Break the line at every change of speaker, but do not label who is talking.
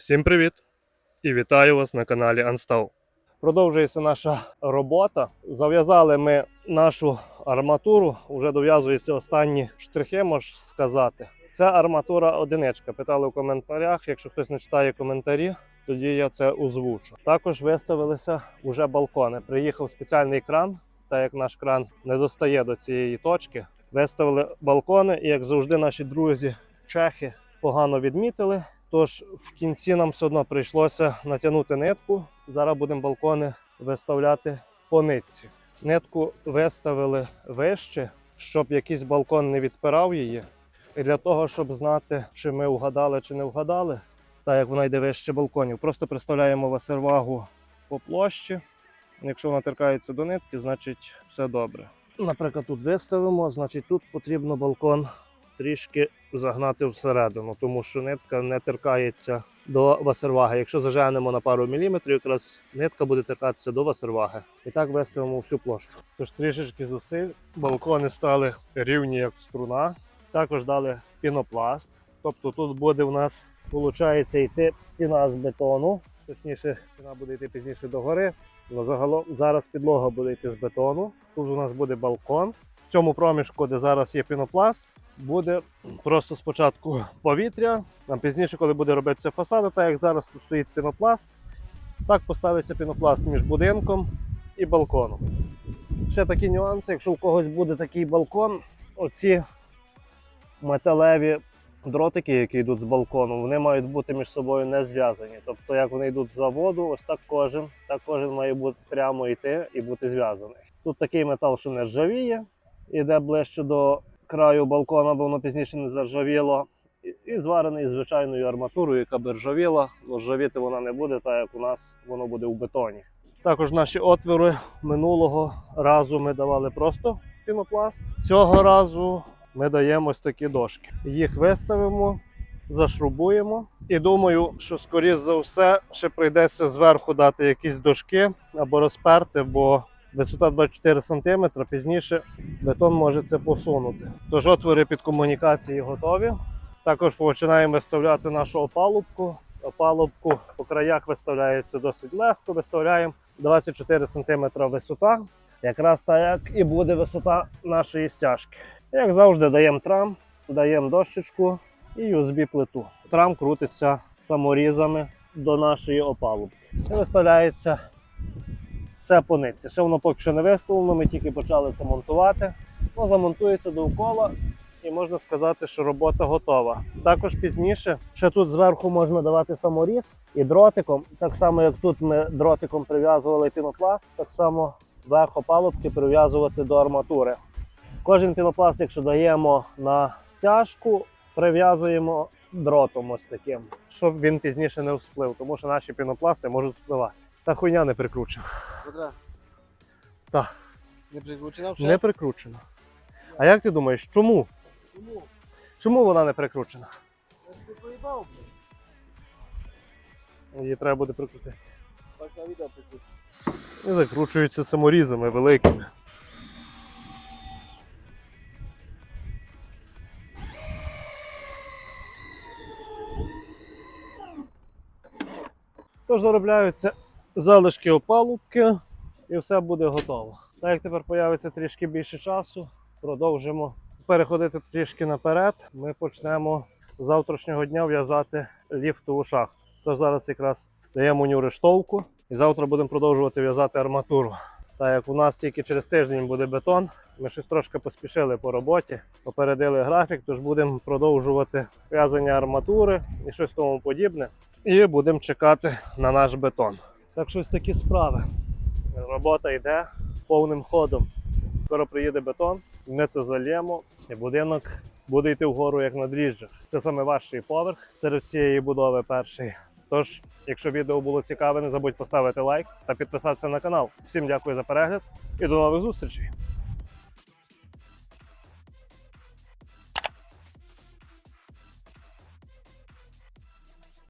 Всім привіт! І вітаю вас на каналі Unstall. Продовжується наша робота. Зав'язали ми нашу арматуру, вже дов'язуються останні штрихи, можна сказати. Це арматура одиничка. Питали в коментарях. Якщо хтось не читає коментарі, тоді я це озвучу. Також виставилися вже балкони. Приїхав спеціальний кран, так як наш кран не достає до цієї точки. Виставили балкони, і як завжди, наші друзі чехи погано відмітили. Тож в кінці нам все одно прийшлося натягнути нитку. Зараз будемо балкони виставляти по нитці. Нитку виставили вище, щоб якийсь балкон не відпирав її. І для того, щоб знати, чи ми вгадали, чи не вгадали, так як вона йде вище балконів, просто приставляємо васервагу по площі. Якщо вона торкається до нитки, значить все добре. Наприклад, тут виставимо, значить тут потрібно балкон трішки загнати всередину, тому що нитка не торкається до васерваги. Якщо заженемо на пару міліметрів, якраз нитка буде торкатися до васерваги. І так виставимо всю площу. Тож трішечки зусиль. Балкони стали рівні як струна. Також дали пінопласт. Тобто тут буде у нас виходить йти стіна з бетону. Точніше, стіна буде йти пізніше догори. Загалом зараз підлога буде йти з бетону. Тут у нас буде балкон. В цьому проміжку, де зараз є пінопласт, буде просто спочатку повітря, а пізніше, коли буде робитися фасад, так як зараз тут стоїть пінопласт, так поставиться пінопласт між будинком і балконом. Ще такі нюанси, якщо у когось буде такий балкон, оці металеві дротики, які йдуть з балкону, вони мають бути між собою не зв'язані. Тобто, як вони йдуть з заводу, ось так кожен, так кожен має бути прямо йти і бути зв'язаний. Тут такий метал, що не ржавіє, іде ближче до краю балкона, бо воно пізніше не заржавіло. І- зварений звичайною арматурою, яка би ржавіла, але ржавіти вона не буде, так як у нас воно буде в бетоні. Також наші отвори минулого разу ми давали просто пінопласт. Цього разу ми даємо ось такі дошки. Їх виставимо, зашрубуємо. І думаю, що скоріш за все ще прийдеться зверху дати якісь дошки або розперти, бо висота 24 см, пізніше бетон може це посунути. Тож отвори під комунікації готові. Також починаємо виставляти нашу опалубку. Опалубку по краях виставляється досить легко. Виставляємо 24 см висота. Якраз так і буде висота нашої стяжки. Як завжди, даємо трам, даємо дощечку і USB-плиту. Трам крутиться саморізами до нашої опалубки. І виставляється все по нитці. Ще воно поки що не виставлено, ми тільки почали це монтувати. Ну, замонтується довкола, і можна сказати, що робота готова. Також пізніше ще тут зверху можна давати саморіз і дротиком. Так само, як тут ми дротиком прив'язували пінопласт, так само верх опалубки прив'язувати до арматури. Кожен пінопласт, якщо даємо на тяжку, прив'язуємо дротом ось таким, щоб він пізніше не всплив, тому що наші пінопласти можуть спливати. Та хуйня не прикручена.
Квадрат.
Так.
Не прикручена вже?
Не прикручена. А як ти думаєш, чому?
Чому?
Чому вона не прикручена?
Я ж ти поїбав, блядь.
Її треба буде прикрутити.
Бач на відео прикручу.
І закручуються саморізами великими. Тож заробляються залишки опалубки і все буде готово. Так як тепер появиться трішки більше часу, продовжимо переходити трішки наперед. Ми почнемо з завтрашнього дня в'язати ліфтову шахту. Тож зараз якраз даємо ню штовку і завтра будемо продовжувати в'язати арматуру. Так як у нас тільки через тиждень буде бетон, ми щось трошки поспішили по роботі, попередили графік, тож будемо продовжувати в'язання арматури і щось тому подібне. І будемо чекати на наш бетон. Так що ось такі справи. Робота йде повним ходом. Скоро приїде бетон, ми це зальємо, і будинок буде йти вгору як на дріжджах. Це саме важчий поверх серед всієї будови перший. Тож, якщо відео було цікаве, не забудь поставити лайк та підписатися на канал. Всім дякую за перегляд і до нових зустрічей!